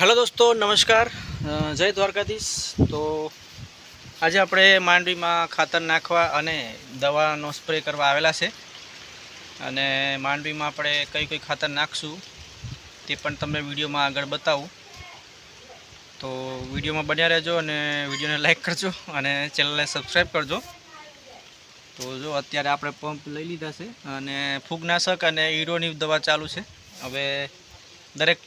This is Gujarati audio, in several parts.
હેલો દોસ્તો, નમસ્કાર. જય દ્વારકાધીશ. તો આજે આપણે માંડવીમાં ખાતર નાખવા અને દવાનો સ્પ્રે કરવા આવેલા છે. અને માંડવીમાં આપણે કઈ કઈ ખાતર નાખશું તે પણ તમને વિડીયોમાં આગળ બતાવું. તો વિડીયોમાં બન્યા રહેજો અને વિડીયોને લાઈક કરજો અને ચેનલને સબસ્ક્રાઈબ કરજો. તો જો અત્યારે આપણે પંપ લઈ લીધા છે અને ફૂગનાશક અને ઈરોની દવા ચાલુ છે. હવે દરેક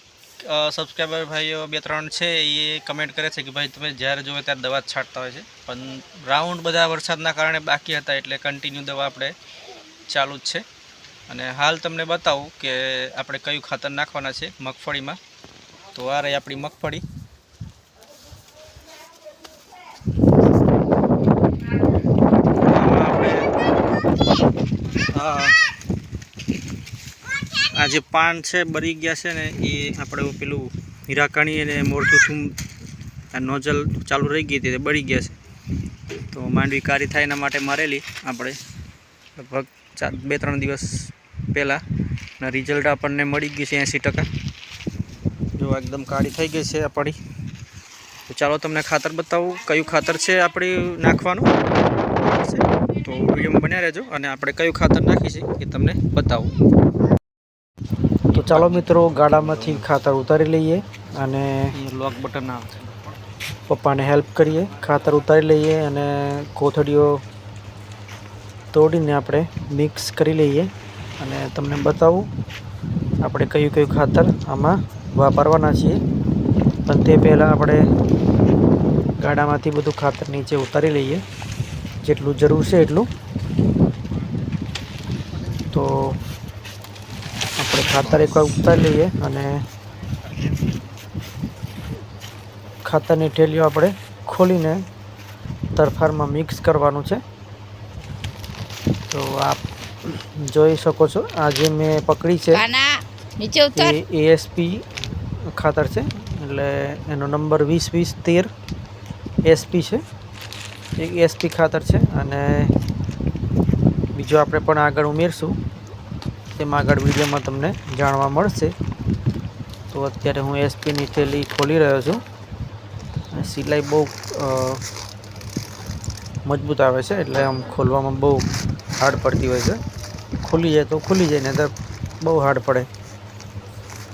સબસ્ક્રાઈબર ભાઈઓ બે ત્રણ છે, એ કમેન્ટ કરે છે કે ભાઈ તમે જ્યારે જોવે ત્યારે દવા છાંટતા હોય છે. પણ રાઉન્ડ બધા વરસાદના કારણે બાકી હતા, એટલે કન્ટિન્યુ દવા આપણે ચાલુ જ છે. અને હાલ તમને બતાવું કે આપણે કયું ખાતર નાખવાના છે મગફળીમાં. તો આ રહી આપણી મગફળી. હા આ જે પાન છે, બરી ગયા છે ને, એ આપણે પેલું હીરાકણી અને મોરચું આ નોઝલ ચાલુ રહી ગઈ હતી, તે બળી ગયા છે. તો માંડવી કારી થાય એના માટે મારેલી આપણે લગભગ ચાર, બે, ત્રણ દિવસ પહેલાં. રિઝલ્ટ આપણને મળી ગયું છે એંસી ટકા. જો એકદમ કાળી થઈ ગઈ છે આપણી તો ચાલો તમને ખાતર બતાવું, કયું ખાતર છે આપણે નાખવાનું. તો વિડીયોમાં બન્યા રહેજો અને આપણે કયું ખાતર નાખી છે એ તમને બતાવું. ચાલો મિત્રો ગાડામાંથી ખાતર ઉતારી લઈએ અને લોક બટન પપ્પાને હેલ્પ કરીએ. ખાતર ઉતારી લઈએ અને કોથળીઓ તોડીને આપણે મિક્સ કરી લઈએ. અને તમને બતાવું આપણે કયું કયું ખાતર આમાં વાપરવાના છીએ. પણ તે પહેલાં આપણે ગાડામાંથી બધું ખાતર નીચે ઉતારી લઈએ. જેટલું જરૂર છે એટલું. તો આપણે ખાતર એકવાર ઉતારી લઈએ અને ખાતરની ઠેલીઓ આપણે ખોલીને તરફારમાં મિક્સ કરવાનું છે. તો આપ જોઈ શકો છો આ જે મેં પકડી છે એ એએસપી ખાતર છે એટલે એનો નંબર વીસ વીસ તેર એસપી છે. એ એસપી ખાતર છે અને બીજું આપણે પણ આગળ ઉમેરશું. તેમાં આગળ વિડીયોમાં તમને જાણવા મળશે. તો અત્યારે હું એસપીની થેલી ખોલી રહ્યો છું. અને સિલાઈ બહુ મજબૂત આવે છે. એટલે આમ ખોલવામાં બહુ હાર્ડ પડતી હોય છે. ખુલી જાય તો ખુલી જાય ને બહુ હાર્ડ પડે.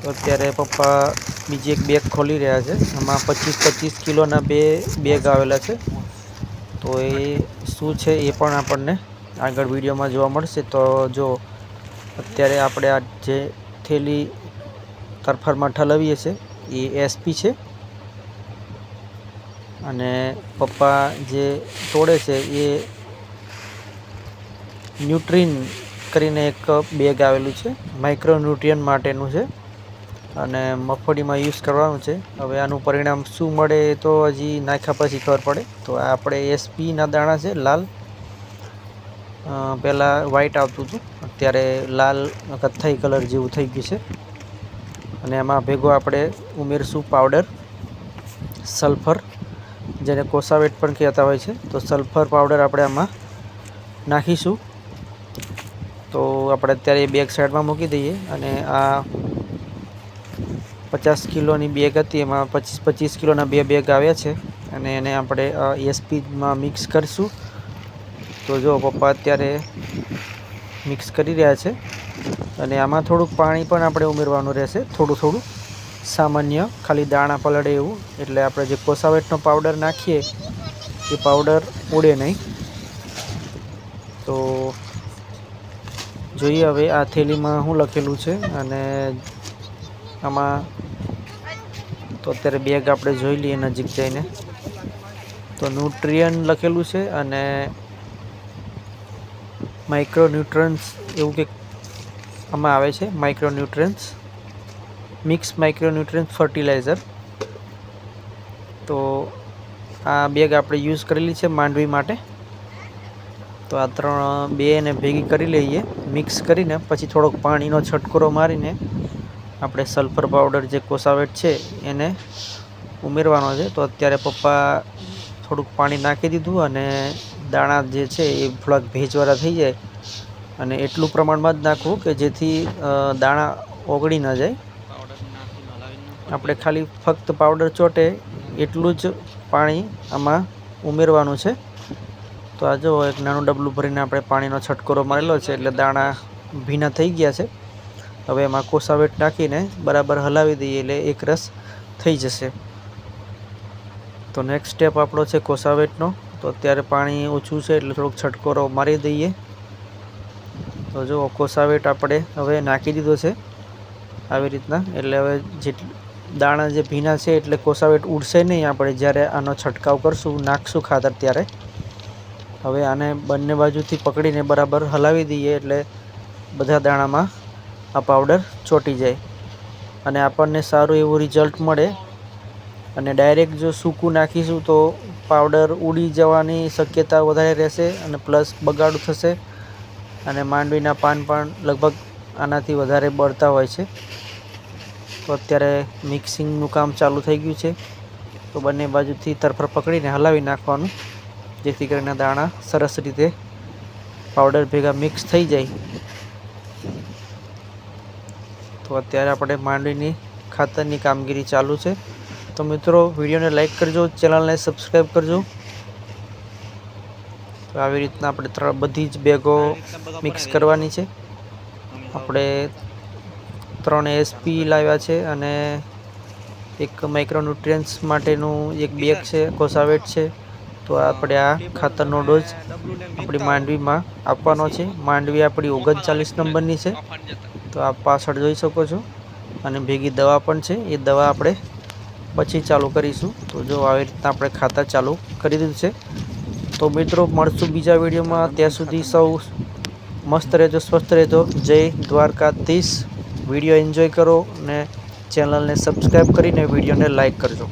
તો અત્યારે પપ્પા બીજી એક બેગ ખોલી રહ્યા છે. એમાં પચીસ પચીસ કિલોના બે બેગ આવેલા છે. તો એ શું છે એ પણ આપણને આગળ વિડીયોમાં જોવા મળશે. તો જો અત્યારે આપણે આ જે થેલી તરફરમાં ઠલવીએ છીએ, એ એસપી છે. અને પપ્પા જે તોડે છે, એ ન્યુટ્રીન કરીને એક બેગ આવેલું છે માઇક્રો ન્યુટ્રિયન માટેનું છે. અને મગફળીમાં યુઝ કરવાનું છે. હવે આનું પરિણામ શું મળે તો હજી નાખ્યા પછી ખબર પડે. તો આપણે એસપીના દાણા છે, લાલ. પહેલાં વ્હાઇટ આવતું હતું. અત્યારે લાલ કથ્થાઈ કલર જેવું થઈ ગયું છે. અને એમાં ભેગો આપણે ઉમેરશું પાવડર સલ્ફર જેને કોસાવેટ પણ કહેતા હોય છે. તો સલ્ફર પાવડર આપણે આમાં નાખીશું. તો આપણે અત્યારે એ બેગ સાઈડમાં મૂકી દઈએ અને આ પચાસ કિલોની બેગ હતી. એમાં પચીસ પચીસ કિલોના બે બેગ આવ્યા છે. અને એને આપણે એસપીમાં મિક્સ કરીશું. તો જો પપ્પા અત્યારે મિક્સ કરી રહ્યા છે અને આમાં થોડુંક પાણી પણ આપણે ઉમેરવાનું રહેશે, થોડું થોડું. સામાન્ય ખાલી દાણા પલળે એવું, એટલે આપણે જે કોસાવેટનો પાવડર નાખીએ, એ પાવડર ઉડે નહીં. તો જોઈએ હવે આ થેલીમાં શું લખેલું છે અને આમાં તો અત્યારે બેગ આપણે જોઈ લઈએ નજીક જઈને. તો ન્યુટ્રિયન લખેલું છે અને માઇક્રો ન્યુટ્રન્સ એવું કંઈક આમાં આવે છે micro nutrients mix micro nutrients fertiliser તો આ બેગ આપણે યુઝ કરેલી છે માંડવી માટે. તો આ ત્રણ બેને ભેગી કરી લઈએ મિક્સ કરીને, પછી થોડોક પાણીનો છટકરો મારીને આપણે સલ્ફર પાવડર જે કોસાવેટ છે એને ઉમેરવાનો છે. તો અત્યારે પપ્પા થોડુંક પાણી નાખી દીધું અને દાણા જે છે એ થોડાક ભેજવાળા થઈ જાય અને એટલું પ્રમાણમાં જ નાખવું કે જેથી દાણા ઓગળી ન જાય. આપણે ખાલી ફક્ત પાવડર ચોટે એટલું જ પાણી આમાં ઉમેરવાનું છે. તો આ જો એક નાનું ડબલું ભરીને આપણે પાણીનો છટકોરો મારેલો છે એટલે દાણા ભીના થઈ ગયા છે. હવે એમાં કોસાવેટ નાખીને બરાબર હલાવી દઈએ એટલે એક રસ થઈ જશે. તો નેક્સ્ટ સ્ટેપ આપણો છે કોસાવેટનો. તો અત્યારે પાણી ઓછું છે એટલે થોડોક છટકોરો મારી દઈએ. તો જો, કોસાવેટ આપણે હવે નાખી દીધો છે આવી રીતના. એટલે હવે જે દાણા જે ભીના છે એટલે કોસાવેટ ઉડશે નહીં આપણે. જ્યારે આનો છંટકાવ કરશું, નાખશું ખાતર ત્યારે. હવે આને બંને બાજુથી પકડીને બરાબર હલાવી દઈએ એટલે બધા દાણામાં આ પાવડર ચોંટી જાય. અને આપણને સારું એવું રિઝલ્ટ મળે અને ડાયરેક્ટ જો સૂકું નાખીશું તો પાવડર ઉડી જવાની શક્યતા વધારે રહેશે અને પ્લસ બગાડું થશે અને માંડવીના પાન પણ લગભગ આનાથી વધારે બળતા હોય છે. તો અત્યારે મિક્સિંગનું કામ ચાલુ થઈ ગયું છે. તો બંને બાજુથી તરફર પકડીને હલાવી નાખવાનું, જેથી કરીને દાણા સરસ રીતે પાવડર ભેગા મિક્સ થઈ જાય. તો અત્યારે આપણે માંડવીની ખાતરની કામગીરી ચાલુ છે. તો મિત્રો, વિડીયોને લાઇક કરજો, ચેનલને સબસ્ક્રાઈબ કરજો. તો આવી રીતના આપણે ત્રણ બધી જ બેગો મિક્સ કરવાની છે. આપણે ત્રણ એસપી લાવ્યા છે અને એક માઇક્રોન્યુટ્રિયન્ટ્સ માટેનું એક બેગ છે, કોસાવેટ છે. તો આપણે આ ખાતરનો ડોઝ આપણી માંડવીમાં આપવાનો છે. માંડવી આપણી ઓગણચાલીસ નંબરની છે. તો આપ પાછળ જોઈ શકો છો. અને ભેગી દવા પણ છે. એ દવા આપણે પછી ચાલુ કરીશું. તો જો આવી રીતના આપણે ખાતા ચાલુ કરી દીધું છે. તો મિત્રો, મળશું બીજા વિડીયોમાં. ત્યાં સુધી સૌ મસ્ત રહેજો, સ્વસ્થ રહેજો. જય દ્વારકાધીશ. વીડિયો એન્જોય કરો અને ચેનલને સબસ્ક્રાઈબ કરીને વિડીયોને લાઈક કરજો.